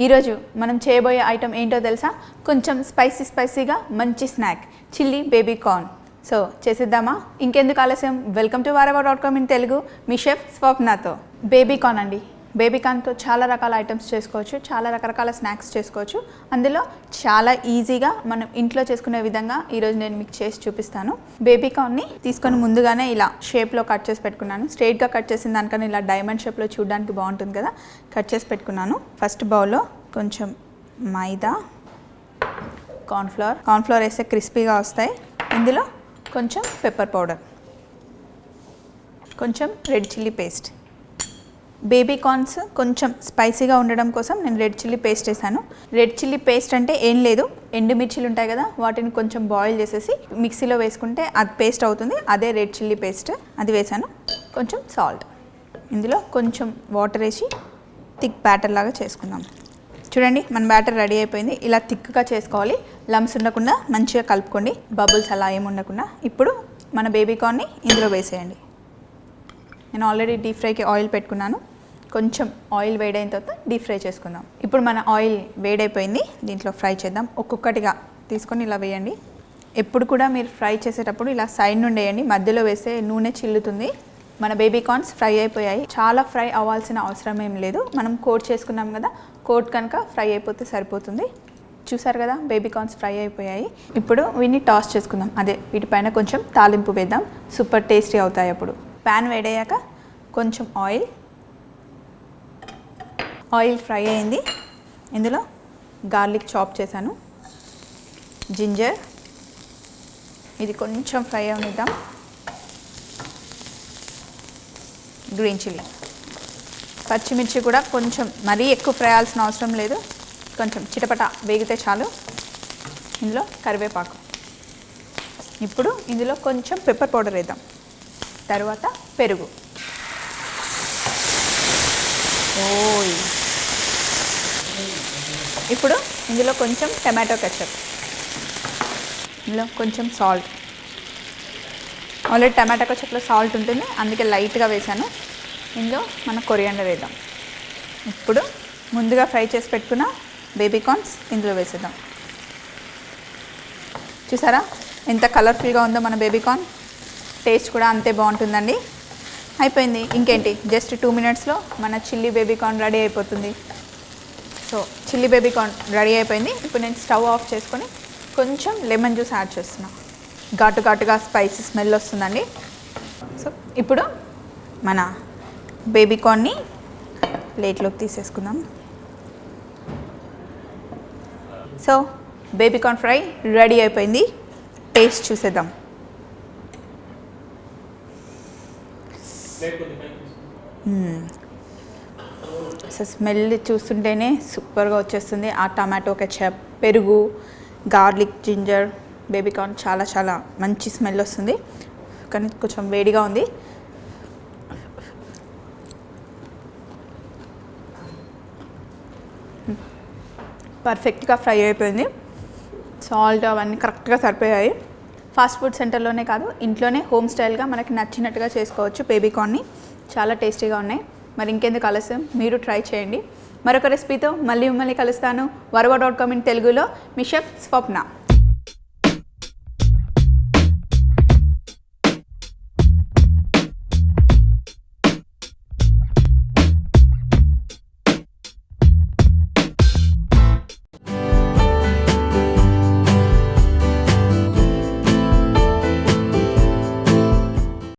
ఈరోజు మనం చేయబోయే ఐటెం ఏంటో తెలుసా? కొంచెం స్పైసీ స్పైసీగా మంచి snack chilli baby corn. So చేసిద్దామా? ఇంకెందుకు ఆలస్యం? Welcome to Vahrehvah dot com in Telugu. Me chef స్వప్నతో. బేబీ కార్న్ అండి. బేబీ కార్న్తో చాలా రకాల ఐటమ్స్ చేసుకోవచ్చు చాలా రకరకాల స్నాక్స్ చేసుకోవచ్చు. అందులో చాలా ఈజీగా మనం ఇంట్లో చేసుకునే విధంగా ఈరోజు నేను మీకు చేసి చూపిస్తాను. బేబీ కార్న్ని తీసుకొని ముందుగానే ఇలా షేప్లో కట్ చేసి పెట్టుకున్నాను. స్ట్రైట్గా కట్ చేసిన దానికన్నా ఇలా డైమండ్ షేప్లో చూడడానికి బాగుంటుంది కదా కట్ చేసి పెట్టుకున్నాను. ఫస్ట్ బౌల్లో కొంచెం మైదా కార్న్ఫ్లవర్ కార్న్ఫ్లవర్ వేస్తే క్రిస్పీగా వస్తాయి. ఇందులో కొంచెం పెప్పర్ పౌడర్ కొంచెం red chilli paste. Baby corns కొంచెం స్పైసీగా ఉండడం కోసం నేను రెడ్ చిల్లీ పేస్ట్ వేసాను రెడ్ చిల్లీ పేస్ట్ అంటే ఏం లేదు ఎండుమిర్చిలు ఉంటాయి కదా వాటిని కొంచెం బాయిల్ చేసేసి మిక్సీలో వేసుకుంటే అది పేస్ట్ అవుతుంది. అదే రెడ్ చిల్లీ పేస్ట్ అది వేసాను కొంచెం సాల్ట్. ఇందులో కొంచెం వాటర్ వేసి థిక్ బ్యాటర్ లాగా చేసుకుందాం. చూడండి మన బ్యాటర్ రెడీ అయిపోయింది. ఇలా థిక్గా చేసుకోవాలి. లమ్స్ ఉండకుండా మంచిగా కలుపుకోండి. బబుల్స్ అలా ఏమి ఉండకుండా. ఇప్పుడు మన బేబీ కార్న్ని ఇందులో వేసేయండి. నేను ఆల్రెడీ డీప్ ఫ్రైకి ఆయిల్ పెట్టుకున్నాను. కొంచెం ఆయిల్ వేడైన తర్వాత డీప్ ఫ్రై చేసుకుందాం. ఇప్పుడు మన ఆయిల్ వేడైపోయింది దీంట్లో ఫ్రై చేద్దాం. ఒక్కొక్కటిగా తీసుకొని ఇలా వేయండి. ఎప్పుడు కూడా మీరు ఫ్రై చేసేటప్పుడు ఇలా సైడ్ నుండి వేయండి. మధ్యలో వేస్తే నూనె చిల్లుతుంది. మన బేబీ కార్న్స్ ఫ్రై అయిపోయాయి. చాలా ఫ్రై అవ్వాల్సిన అవసరం ఏం లేదు. మనం కోట్ చేసుకున్నాం కదా కోట్ కనుక ఫ్రై అయిపోతే సరిపోతుంది. చూసారు కదా బేబీ కార్న్స్ ఫ్రై అయిపోయాయి. ఇప్పుడు వీటిని టాస్ చేసుకుందాం. అదే వీటిపైన కొంచెం తాలింపు వేద్దాం. సూపర్ టేస్టీ అవుతాయి అప్పుడు. ప్యాన్ వేడయ్యాక కొంచెం ఆయిల్ ఆయిల్ ఫ్రై అయింది. ఇందులో గార్లిక్ చాప్ చేశాను. జింజర్. ఇది కొంచెం ఫ్రై అవనిద్దాం. Green chilli. పచ్చిమిర్చి కూడా కొంచెం మరీ ఎక్కువ ఫ్రై అవ్వాల్సిన అవసరం లేదు. కొంచెం చిటపట వేగితే చాలు. ఇందులో కరివేపాకు. ఇప్పుడు ఇందులో కొంచెం పెప్పర్ పౌడర్ వేద్దాం. తర్వాత పెరుగు. ఇప్పుడు ఇందులో కొంచెం టమాటో కెచప్. ఇందులో కొంచెం సాల్ట్. ఆల్రెడీ టమాటో కెచప్లో సాల్ట్ ఉంటుంది అందుకే లైట్గా వేసాను ఇందులో మన కొరియాండర్ వేద్దాం. ఇప్పుడు ముందుగా ఫ్రై చేసి పెట్టుకున్న బేబీ కార్న్స్ ఇందులో వేసేద్దాం. చూసారా? ఎంత కలర్ఫుల్గా ఉందో మన బేబీ కార్న్. టేస్ట్ కూడా అంతే బాగుంటుందండి. అయిపోయింది. ఇంకేంటి? జస్ట్ టూ మినిట్స్లో మన చిల్లీ బేబీ కార్న్ రెడీ అయిపోతుంది. So chilli baby corn ready అయిపోయింది. ఇప్పుడు నేను స్టవ్ ఆఫ్ చేసుకొని కొంచెం లెమన్ జ్యూస్ యాడ్ చేస్తున్నా. ఘాటు ఘాటుగా స్పైసీ స్మెల్ వస్తుందండి. సో ఇప్పుడు మన బేబీ కార్న్ని ప్లేట్లోకి తీసేసుకుందాం. So baby corn fry ready అయిపోయింది. టేస్ట్ చూసేద్దాం. అసలు స్మెల్ చూస్తుంటేనే సూపర్గా వచ్చేస్తుంది. ఆ టమాటో కెచప్ పెరుగు గార్లిక్ జింజర్ బేబీ కార్న్ చాలా చాలా మంచి స్మెల్ వస్తుంది. కానీ కొంచెం వేడిగా ఉంది. పర్ఫెక్ట్గా ఫ్రై అయిపోయింది. సాల్ట్ అవన్నీ కరెక్ట్గా సరిపోయాయి. ఫాస్ట్ ఫుడ్ సెంటర్లోనే కాదు ఇంట్లోనే హోమ్ స్టైల్గా మనకి నచ్చినట్టుగా చేసుకోవచ్చు బేబీకార్న్ని చాలా టేస్టీగా ఉన్నాయి. మరి ఇంకెందుకు ఆలస్యం? మీరు ట్రై చేయండి. మరొక రెసిపీతో మళ్ళీ మిమ్మల్ని కలుస్తాను. వరవ డాట్ కామ్ ఇన్ తెలుగులో. మీ షెఫ్ స్వప్న.